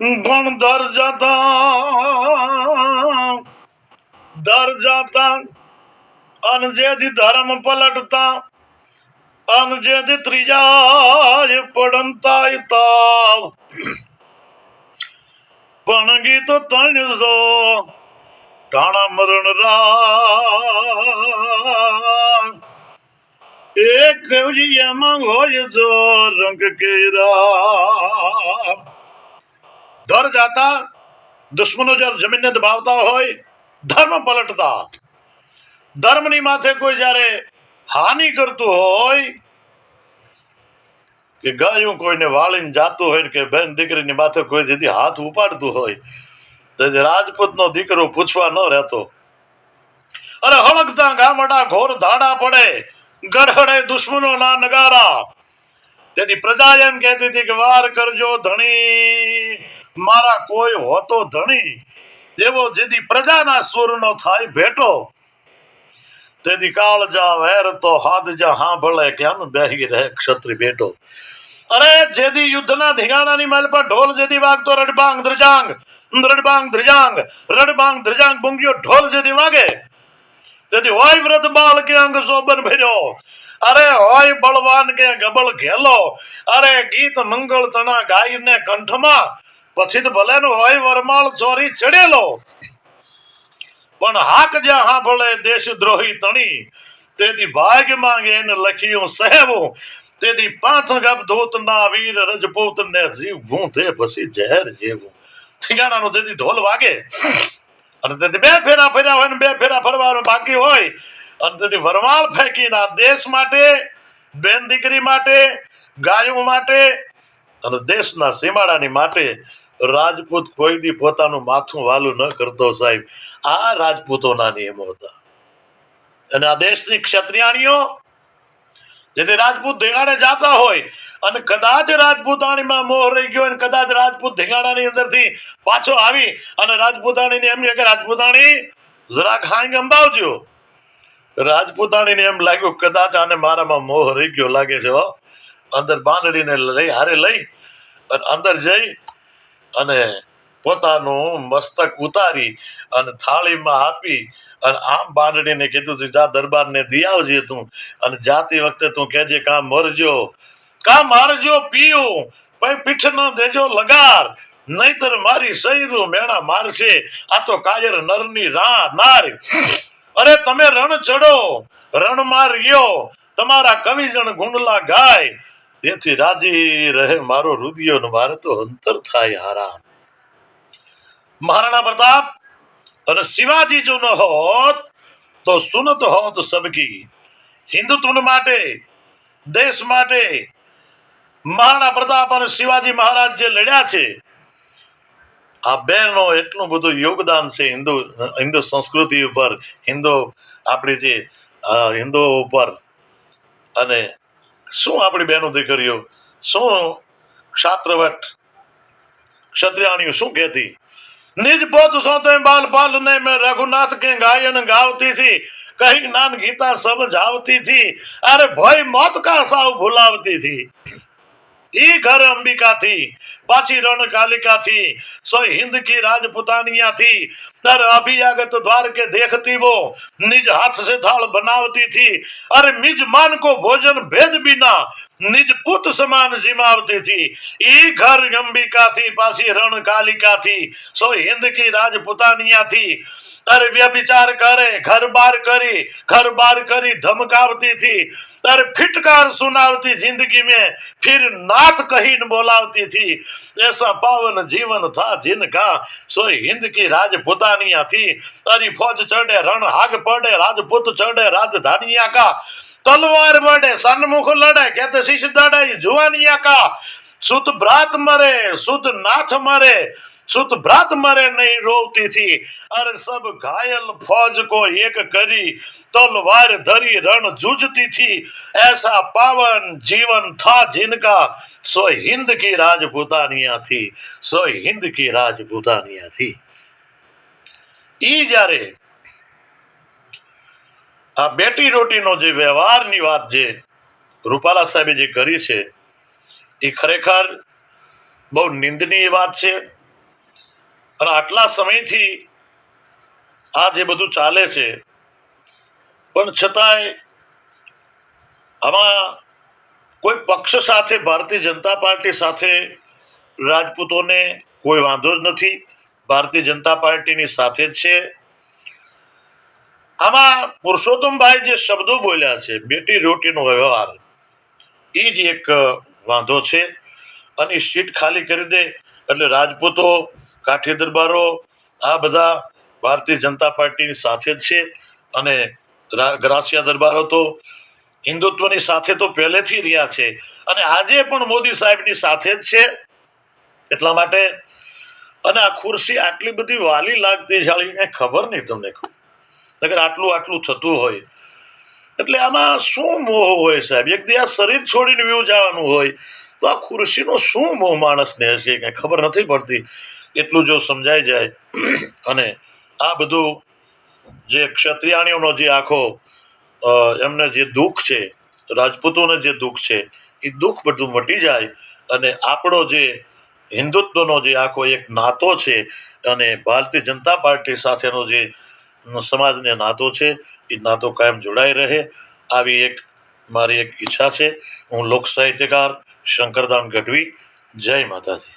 પણ દર જતા દર જતા અનજેથી ધર્મ પલટતા અનજેથી જેથી ત્રીજા પડંતા તાવ પણ ગીત તણસો ટાણા મરણ રા એક કવજી એમાં હોય જો રંગ કેરા. દર જાતા દુશ્મનો જ્યારે જમીનને દબાવતા હોય, ધર્મ પલટતા. ધર્મની માથે કોઈ જ્યારે હાનિ કરતું હોય, કે ગાયું કોઈને વાળીને જાતું હોય કે બેન દીકરીની માથે કોઈ જેથી હાથ ઉપાડતું હોય, તો જે રાજપૂતનો દીકરો પૂછવા ન રહેતો. અરે હળગતા ગામડા ઘોર ધાડા પડે, ગરહડે દુશ્મનો ના નગારા. તેથી પ્રજા એમ કહેતી હતી કે, વાર કરજો ધણી. મારા કોઈ હોતો ધણી, એવો જેથી પ્રજાના સુરનો થાય ભેટો. તેથી કાળજા વેર તો હાદજા હાંભળે કેમ બેહી રહે ક્ષત્રિ ભેટો. અરે જેથી યુદ્ધના ધીગાણાની માલ પર ઢોલ જેથી વાગતો રડબાંગ ધ્રજાંગ રડબાંગ ધ્રજાંગ રડબાંગ ધ્રજાંગ બુંગીઓ ઢોલ જેથી વાગે. તેથી હોય વ્રત બાલ કે અંગ શોભન ભર્યો. અરે હોય બળવાન કે ગબળ ઘેલો. અરે ગીત મંગળ તણા ગાયને કંઠમાં. પછી તો ભલે હોય, વરમાળ ચોરી ચડેલો પણ હાક જ્યાં હાંભળે દેશદ્રોહી તણી, તેથી ભાગ માંગે એને લખ્યું સહેવું તેથી પાંચ ગપ ધોત ના વીર રજપૂત ને જીવવું તે પછી ઝેર જેવું. ઠિકાણાનું તેથી ઢોલ વાગે. અને તેથી બે ફેરા ફર્યા હોય ને બે ફેરા ફરવાનું બાકી હોય. અને તેથી વરમાળ ફેંકીને આ દેશ માટે, બેન દીકરી માટે, ગાયો માટે અને દેશના સીમાડાની માટે રાજપૂત કોઈ દી પોતાનું માથું વાલું ન કરતો સાહેબ. આ રાજપૂતોના નિયમો હતા. અને આ દેશની ક્ષત્રિયાણીઓ જેથી રાજપૂત ધીંગાણે જાતા હોય, અને કદાચ રાજપૂતાણીમાં મોહ રહી ગયો અને કદાચ રાજપૂત ધીંગાણાની અંદરથી પાછો આવી, અને રાજપૂતાણીને એમ કે, રાજપૂતાણી, જરાક હાંગ અંબાવજો. રાજપૂતાણીને એમ લાગ્યું, કદાચ આને મારામાં મોહ રહી ગયો લાગે છે અંદર બાંધડીને લઈ, હારે લઈ, અને અંદર જઈ અને પોતાનું મસ્તક ઉતારી અને થાળીમાં આપી અને આમ બાંધડીને કીધું તું, જા દરબારને દી આવજે તું. અને જાતી વખતે તું કહેજે, કાં મરજો, કાં મારજો પીયું પછી પીઠ ન દેજો લગાર, નહીતર મારી સૈરું મેણા મારશે. આ તો કાયર નરની રા નાર. અરે તમે રણ ચડો રણ માર્યો તમારા કવિજણ ગુંડલા ગાય તેથી રાજી રહે મારો રુદિયો ને મારે તો અંતર થાય હારા મહારાણા પ્રતાપ, અને શિવાજી જો ન હોત, તો સુનત હોત સબકી. હિન્દુત્વ માટે, દેશ માટે, મહારાણા પ્રતાપ અને શિવાજી મહારાજ જે લડ્યા છે, આ બેનો એટલું બધું યોગદાન છે હિન્દુ હિન્દુ સંસ્કૃતિ ઉપર, હિન્દુ આપણી જે હિન્દુઓ ઉપર, અને શું આપણી બહેનો દીકરીઓ? શું ક્ષાત્રવટ? ક્ષત્રિયાણીઓ શું કહેતી? નિજ પોત સોતે બાલ પાલ ને મેં રઘુનાથ કે ગાયન ગાવતી થી કહી જ્ઞાન ગીતા સમજાવતી થી અરે ભય મોત કા સાવ ભૂલાવતી થી ઈ ઘર અંબિકા થી. पाछी रौनकालिका थी, सो हिंद की राजपुतानिया थी। तर अभी आगत द्वार के देखती वो, निज हाथ से थाल बनावती थी। अरे निज मान को भोजन भेद बिना, निज पुत समान जिमावती थी। ई घर गंबिका थी पासी रण कालिका थी, सो हिंद की राजपुतानिया थी। तर व्यभिचार करे, घर बार करी, घर बार करी धमकावती थी। तर फिटकार सुनावती ज़िंदगी में, फिर नाथ कहीं बोलावती थी। ऐसा पावन जीवन था जिनका सो हिंद की राजपुतानिया थी अरे फौज चढ़े रण हाग पड़े राजपूत चढ़े राजधानिया का तलवार बढ़े सन्मुख लड़े कहते शीश दड़े जुआनिया का सुत भ्रात मरे सुत नाथ मरे सुत भ्रात मरे नहीं रोती थी अरे सब घायल फौज को एक करी तलवार धरी रण जूझती थी ऐसा पावन जीवन था जिनका सो हिंद की राजपुतानिया थी सो हिंद की राजपुतानिया थी ઈ જ્યારે આ બેટી રોટીનો જે વ્યવહારની વાત જે રૂપાલા સાહેબે જે કરી છે એ ખરેખર બહુ નિંદનીય વાત છે. અને આટલા સમયથી આ જે બધું ચાલે છે, પણ છતાંય આમાં કોઈ પક્ષ સાથે, ભારતીય જનતા પાર્ટી સાથે રાજપૂતોને કોઈ વાંધો જ નથી. ભારતીય જનતા પાર્ટીની સાથે જ છે. આમાં પુરુષોત્તમભાઈ જે શબ્દો બોલ્યા છે, બેટી રોટીનો વ્યવહાર એ જ એક વાંધો છે. અને સીટ ખાલી કરી દે એટલે રાજપૂતો, કાઠી દરબારો, આ બધા ભારતીય જનતા પાર્ટીની સાથે જ છે. અને ગ્રાસિયા દરબારો તો હિન્દુત્વની સાથે તો પહેલેથી રહ્યા છે. અને આજે પણ મોદી સાહેબની સાથે જ છે. એટલા માટે અને આ ખુરશી આટલી બધી વાલી લાગતી જાળી ખબર નહીં તમને નગર આટલું આટલું થતું હોય. એટલે આમાં શું મોહ હોય સાહેબ? એક આ શરીર છોડીને વ્યૂ જવાનું હોય તો આ ખુરશીનો શું મોહ માણસને હશે? કંઈ ખબર નથી પડતી. એટલું જો સમજાઈ જાય. અને આ બધું જે ક્ષત્રિયાણીઓનો જે આખો એમને જે દુઃખ છે, રાજપૂતોને જે દુઃખ છે, એ દુઃખ બધું મટી જાય અને આપણો જે હિન્દુત્વનો જે આખો એક નાતો છે અને ભારતીય જનતા પાર્ટી સાથેનો જે સમાજને નાતો છે, એ નાતો કાયમ જોડાઈ રહે. આવી એક મારી એક ઈચ્છા છે. હું લોક સાહિત્યકાર શંકરદાન ગઢવી. જય માતાજી.